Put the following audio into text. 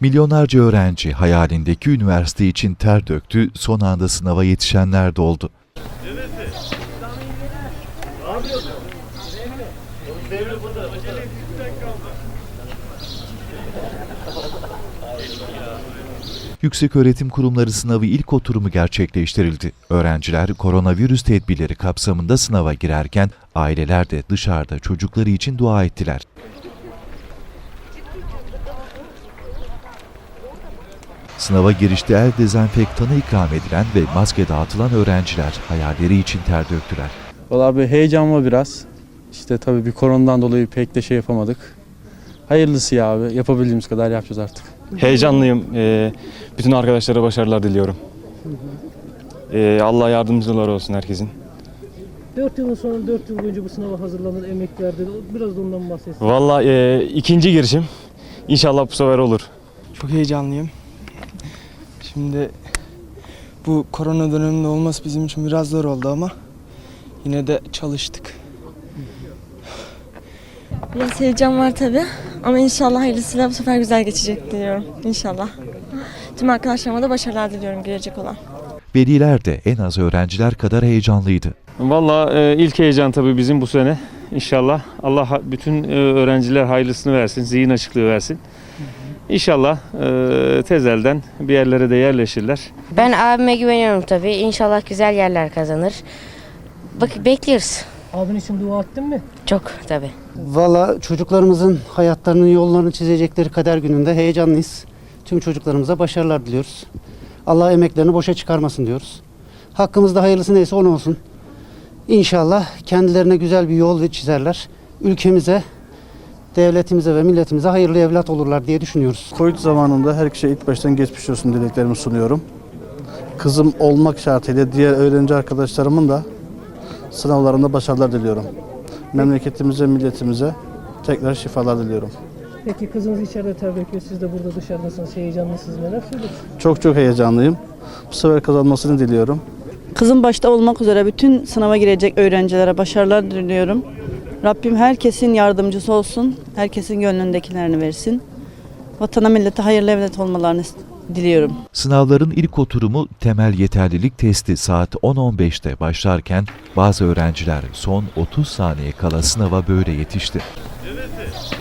Milyonlarca öğrenci hayalindeki üniversite için ter döktü, son anda sınava yetişenler de oldu. Yükseköğretim Kurumları sınavı ilk oturumu gerçekleştirildi. Öğrenciler koronavirüs tedbirleri kapsamında sınava girerken aileler de dışarıda çocukları için dua ettiler. Sınava girişte el dezenfektanı ikram edilen ve maske dağıtılan öğrenciler hayalleri için ter döktüler. Valla bir heyecan var biraz. İşte tabii bir koronadan dolayı pek de şey yapamadık. Hayırlısı ya abi. Yapabildiğimiz kadar yapacağız artık. Heyecanlıyım. Ee, bütün arkadaşlara başarılar diliyorum. Ee, Allah yardımcılar olsun herkesin. 4 yılın sonra 4 yıl boyunca bu sınava hazırlanır, emek verdi. Biraz da ondan bahsetsin. Valla e, ikinci girişim. İnşallah bu sefer olur. Çok heyecanlıyım. Şimdi bu korona döneminde olması bizim için biraz zor oldu ama yine de çalıştık. Biraz heyecan var tabi ama inşallah hayırlısıyla bu sefer güzel geçecek diliyorum. İnşallah. Tüm arkadaşlarıma da başarılar diliyorum gelecek olan. Veliler de en az öğrenciler kadar heyecanlıydı. Valla e, ilk heyecan tabii bizim bu sene. İnşallah Allah bütün e, öğrenciler hayırlısını versin, zihin açıklığı versin. İnşallah e, tezelden bir yerlere de yerleşirler. Ben abime güveniyorum tabii. İnşallah güzel yerler kazanır. Bak bekliyoruz. Abin için dua ettin mi? Çok tabii. Valla çocuklarımızın hayatlarının yollarını çizecekleri kader gününde heyecanlıyız. Tüm çocuklarımıza başarılar diliyoruz. Allah emeklerini boşa çıkarmasın diyoruz. Hakkımızda hayırlısı neyse on olsun. İnşallah kendilerine güzel bir yol çizerler. Ülkemize, devletimize ve milletimize hayırlı evlat olurlar diye düşünüyoruz. Covid zamanında herkese ilk baştan geçmiş olsun dileklerimi sunuyorum. Kızım olmak şartıyla diğer öğrenci arkadaşlarımın da sınavlarında başarılar diliyorum. Memleketimize, milletimize tekrar şifalar diliyorum. Peki kızınız içeride ter döküyor, siz de burada dışarıdasınız, heyecanlısınız. Neler söylüyorsunuz? Çok çok heyecanlıyım. Bu sefer kazanmasını diliyorum. Kızım başta olmak üzere bütün sınava girecek öğrencilere başarılar diliyorum. Rabbim herkesin yardımcısı olsun. Herkesin gönlündekilerini versin. Vatana millete hayırlı evlat olmalarını diliyorum. Sınavların ilk oturumu temel yeterlilik testi saat 10.15'te başlarken bazı öğrenciler son 30 saniye kala sınava böyle yetişti. Evet.